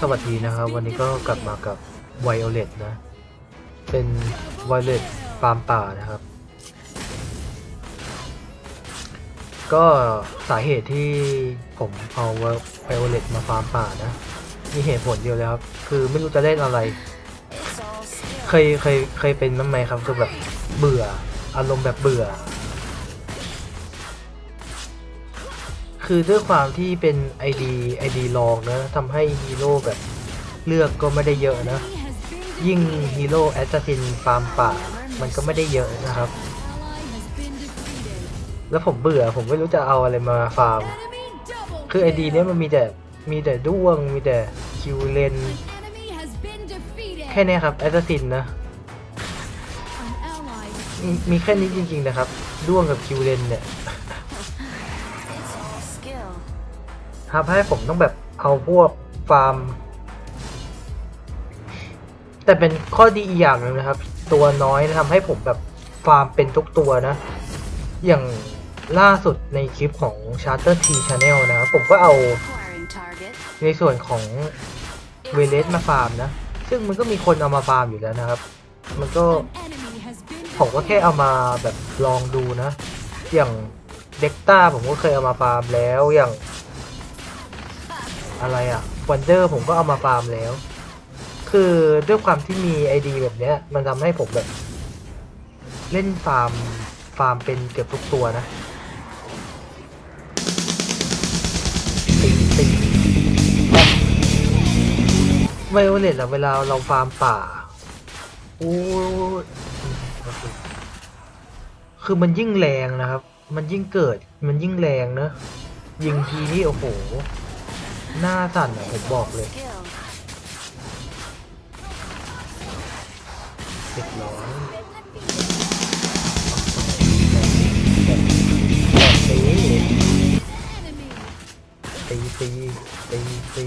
สวัสดีนะครับ วันนี้ก็กลับมากับไวโอเลตนะ เป็นไวโอเลตฟาร์มป่านะครับ ก็สาเหตุที่ผมเอาไวโอเลตมาฟาร์มป่านะ มีเหตุผลเดียวเลยครับ คือไม่รู้จะเล่นอะไร เคยเคยเคยเป็นน้ำไหมครับคือแบบเบื่ออารมณ์แบบเบื่อ คือด้วยความที่เป็น ID ID ลองนะทำให้ฮีโร่แบบเลือกก็ไม่ได้เยอะนะ ยิ่งฮีโร่แอสซัสซินฟาร์มป่า มันก็ไม่ได้เยอะนะครับ แล้วผมเบื่อผมไม่รู้จะเอาอะไรมาฟาร์ม คือ ID เนี้ยมันมีแต่มีแต่ด้วง มีแต่คิวเลนแค่นี้ครับแอสซัสซินนะมีมีแค่นี้จริงๆนะครับ ด้วงกับคิวเลนเนี่ย ทำให้ผมต้องแบบเอาพวกฟาร์ม แต่เป็นข้อดีอีกอย่างหนึงนะครับ ตัวน้อยทำให้ผมแบบฟาร์มเป็นทุกตัวนะ อย่างล่าสุดในคลิปของ Charter T Channel นะครับ ผมก็เอาในส่วนของเวเลสมาฟาร์มนะ ซึ่งมันก็มีคนเอามาฟาร์มอยู่แล้วนะครับ มันก็ผมก็แค่เอามาแบบลองดูนะ อย่างเด็กต้าผมก็เคยเอามาฟาร์มแล้วอย่าง อะไรอะวันเดอร์ผมก็เอามาฟาร์มแล้ว คือด้วยความที่มีไอดีแบบเนี้ย มันทำให้ผมแบบ เล่นฟาร์มฟาร์มเป็นเกือบทุกตัวนะตีตีไวโอเลตอะเวลาเราฟาร์มป่าโอ้คือมันยิ่งแรงนะครับ มันยิ่งเกิด มันยิ่งแรงเนอะยิงทีนี่โอ้โห หน้าสั่นอะผมบอกเลยเรียบร้อยตีตีตีตีตี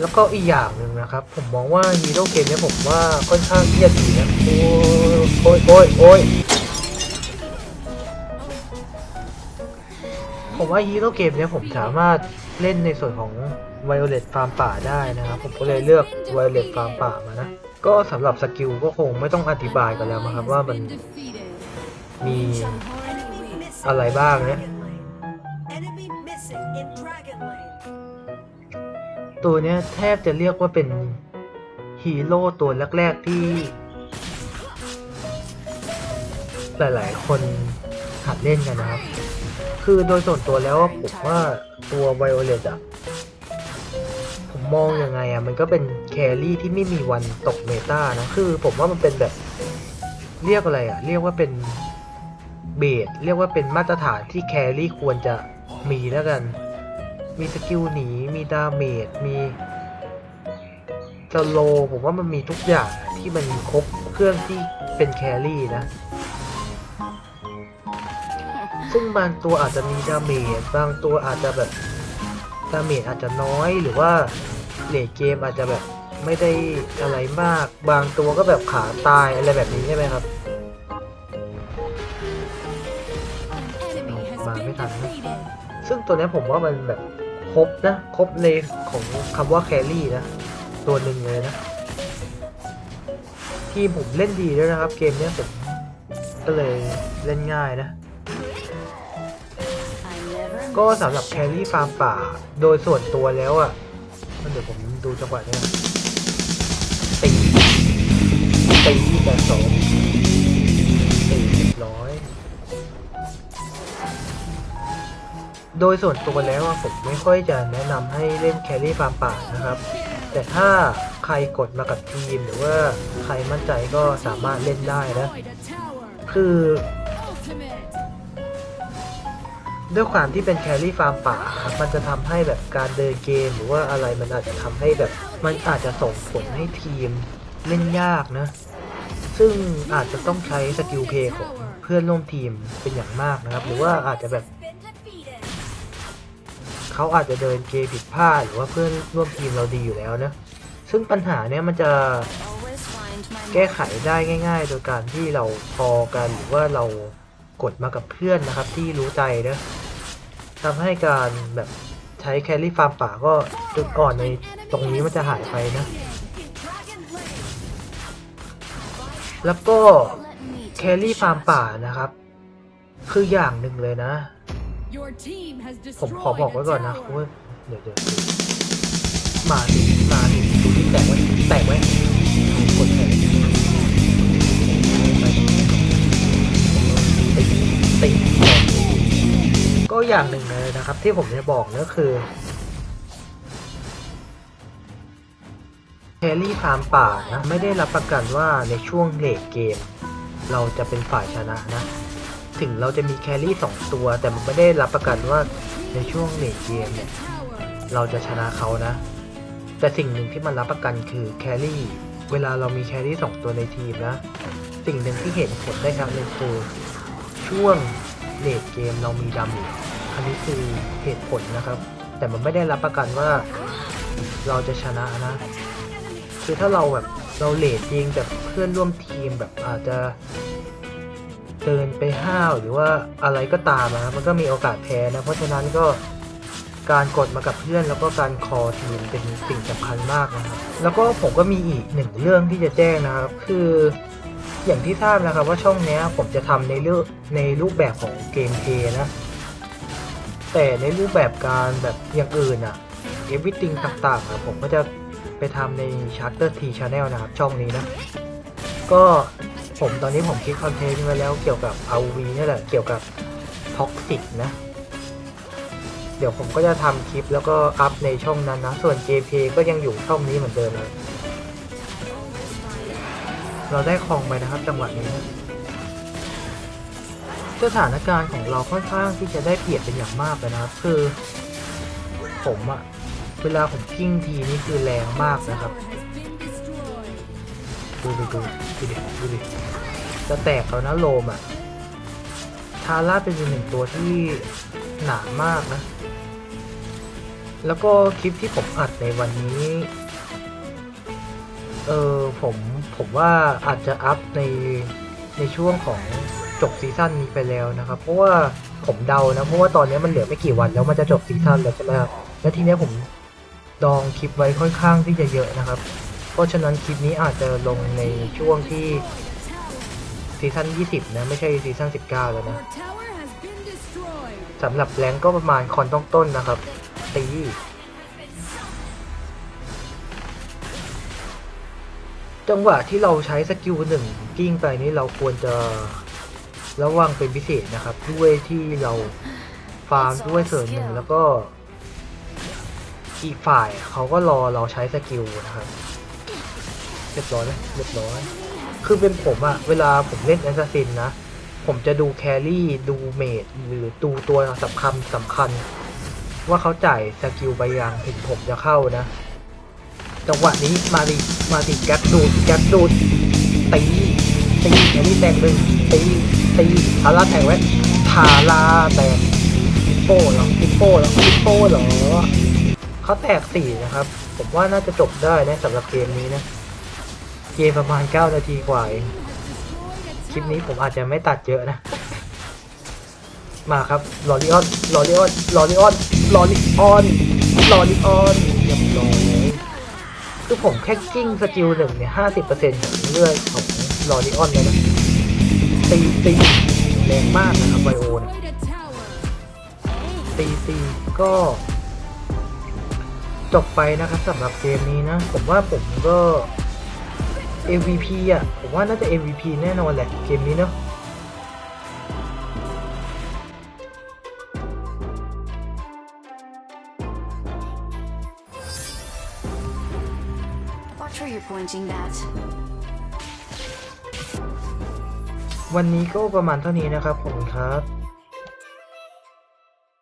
แล้วก็อีกอย่างหนึ่งนะครับ ผมมองว่าฮีโร่เกมนี้ผมว่าค่อนข้างที่จะดีนะโอ้ยโอ้ยโอ้ย ว่าฮีโร่เกมเนี้ยผมสามารถเล่นในส่วนของไวโอเลตฟาร์มป่าได้นะครับ ผมก็เลยเลือกไวโอเลตฟาร์มป่ามานะ ก็สำหรับสกิลก็คงไม่ต้องอธิบายกันแล้วมั้งครับว่ามันมีอะไรบ้างเนี่ยตัวเนี้ยแทบจะเรียกว่าเป็นฮีโร่ตัวแรก ๆ ที่ หลาย ๆ คนหัดเล่นกันนะครับ คือโดยส่วนตัวแล้วผมว่าตัวไวโอเลตอะผมมองยังไงอะมันก็เป็นแครี่ที่ไม่มีวันตกเมตานะ คือผมว่ามันเป็นแบบ เรียกอะไรอะเรียกว่าเป็นเบสเรียกว่าเป็นมาตรฐานที่แครี่ควรจะมีแล้วกัน มีสกิลหนี มีดาเมจ มีสโลผมว่ามันมีทุกอย่างที่มันครบเครื่องที่เป็นแครี่นะ ซึ่งบางตัวอาจจะมีดาเมจบางตัวอาจจะแบบดาเมจอาจจะน้อยหรือว่าเลดเกมอาจจะแบบไม่ได้อะไรมาก บางตัวก็แบบขาตายอะไรแบบนี้ใช่ไหมครับ An enemy has Mà been mấy thằng đó. defeated. ซึ่งตัวนี้ผมว่ามันแบบครบนะ ครบในของคำว่าแครี่นะ ตัวหนึ่งเลยนะทีมผมเล่นดีด้วยนะครับ เกมเนี้ยผมก็เลยเล่นง่ายนะ ก็สำหรับแครี่ฟาร์มป่า โดยส่วนตัวแล้วอะ่ะเดี๋ยวผมดูจังหวะนี้นะตีตีตีแต่สองตีร้อย โดยส่วนตัวแล้วผมไม่ค่อยจะแนะนำให้เล่นแครี่ฟาร์มป่านะครับ แต่ถ้าใครกดมากับทีมหรือว่าใครมั่นใจก็สามารถเล่นได้นะ คือ ด้วยความที่เป็นแครี่ฟาร์มป่าครับมันจะทำให้แบบการเดินเกมหรือว่าอะไรมันอาจจะทำให้แบบมันอาจจะส่งผลให้ทีมเล่นยากนะ ซึ่งอาจจะต้องใช้สกิลเพย์ของเพื่อนร่วมทีมเป็นอย่างมากนะครับ หรือว่าอาจจะแบบเขาอาจจะเดินเกมผิดพลาดหรือว่าเพื่อนร่วมทีมเราดีอยู่แล้วนะ ซึ่งปัญหาเนี้ยมันจะแก้ไขได้ง่าย ๆ โดยการที่เราพอกันหรือว่าเรากดมากับเพื่อนนะครับที่รู้ใจนะ ทำให้การแบบใช้แครี่ฟาร์มป่าก็จุดอ่อนในตรงนี้มันจะหายไปนะ แล้วก็แค take รี่ฟาร์มป่านะครับ คืออย่างหนึ่งเลยนะ ผมขอบอกไว้ก่อนนะว่าเดี๋ยวเดี๋ยวมาดิมาดิดูที่แตกไว้แตกไว้กดแตก อย่างหนึ่งเลยนะครับ ที่ผมจะบอกก็คือแครี่ฟาร์มป่านะไม่ได้รับประกันว่าในช่วงเลทเกม เราจะเป็นฝ่ายชนะนะ ถึงเราจะมีแครี่สองตัว แต่มันไม่ได้รับประกันว่าในช่วงเลทเกมเนี่ยเราจะชนะเขานะ แต่สิ่งหนึ่งที่มันรับประกันคือแครี่เวลาเรามีแครี่สองตัวในทีมนะ สิ่งหนึ่งที่เห็นผลได้ครั้งหนึ่งคือช่วงเลดเกมเรามีดาเมจ อันนี้คือเหตุผลนะครับ แต่มันไม่ได้รับประกันว่าเราจะชนะนะ คือถ้าเราแบบเราเลดยิงแต่เพื่อนร่วมทีมแบบอาจจะเดินไปห้าวหรือว่าอะไรก็ตามนะมันก็มีโอกาสแพ้นะเพราะฉะนั้นก็การกดมากับเพื่อนแล้วก็การคอทีมเป็นสิ่งสำคัญมากนะครับแล้วก็ผมก็มีอีกหนึ่งเรื่องที่จะแจ้งนะครับ คืออย่างที่ทราบนะครับว่าช่องนี้ผมจะทำในเรื่องในรูปแบบของเกมเพย์นะ แต่ในรูปแบบการแบบอย่างอื่นอะ everything ต่างๆอะผมก็จะไปทำใน Charter T Channel นะครับ ช่องนี้นะ ก็ผมตอนนี้ผมคิดคอนเทนต์ไว้แล้วเกี่ยวกับ RV นี่แหละ เกี่ยวกับ Toxic นะ เดี๋ยวผมก็จะทำคลิปแล้วก็อัพในช่องนั้นนะ ส่วน JP ก็ยังอยู่ช่องนี้เหมือนเดิมเลยเราได้คลองไปนะครับจังหวะนี้นะ สถานการณ์ของเราค่อนข้างที่จะได้เปรียบเป็นอย่างมากเลยนะครับ คือ ผมอะเวลาผมกิ้งทีนี่คือแรงมากนะครับดูดูดูดูดิดูดิจะแตกแล้วนะโลมอะทาร่าเป็นอีกหนึ่งตัวที่หนามากนะ แล้วก็คลิปที่ผมอัดในวันนี้เออผมผมว่าอาจจะอัพในในช่วงของ จบซีซั่นนี้ไปแล้วนะครับ เพราะว่าผมเดานะเพราะว่าตอนนี้มันเหลือไม่กี่วันแล้วมันจะจบซีซั่นแล้วใช่ไหมครับแล้วทีนี้ผมดองคลิปไว้ค่อนข้างที่จะเยอะนะครับ เพราะฉะนั้นคลิปนี้อาจจะลงในช่วงที่ซีซั่น20 นะไม่ใช่ซีซั่น19 แล้วนะสำหรับแรงก็ประมาณคอนต้องต้นนะครับตีจังหวะที่เราใช้สกิลหนึ่งกิ้งไปนี่เราควรจะ ระวังเป็นพิเศษนะครับ ด้วยที่เราฟาร์มด้วยส่วนหนึ่งแล้วก็อีกฝ่ายเขาก็รอเราใช้สกิลนะครับเรียบร้อยไหมเรียบร้อย คือเป็นผมอะเวลาผมเล่นแอสซัสซินนะ ผมจะดูแครี่ดูเมดหรือดูตัวสำคัญสำคัญ ว่าเขาจ่ายสกิลไปยังถึงผมจะเข้านะ จังหวะนี้มาดิมาดิแก๊ปดูดแก๊ปดูดตี ตีแครี่แตกหนึ่งตีตีทาร่าแตกไว้ทาร่าแตกปิโป้เหรอปิโป้เหรอปิโป้เหรอเขาแตกสี่นะครับ ผมว่าน่าจะจบได้นะสำหรับเกมนี้นะ เกมประมาณ 9 นาทีกว่าเองคลิปนี้ผมอาจจะไม่ตัดเยอะนะ มาครับลอริออนลอริออนลอริออนลอริออนลอริออนเรียบร้อยคือผมแค่กิ้งสกิลหนึ่งเนี่ยห้าสิบเปอร์เซ็นต์ของเลือดของ รอนิออนเลยนะตีตีแรงมากนะครับไบโอนตีตีก็จบไปนะครับสำหรับเกมนี้นะ ผมว่าผมก็ MVP อะ ผมว่าน่าจะ MVP แน่นอนแหละ เกมนี้เนาะสรับ วันนี้ก็ประมาณเท่านี้นะครับผมครับ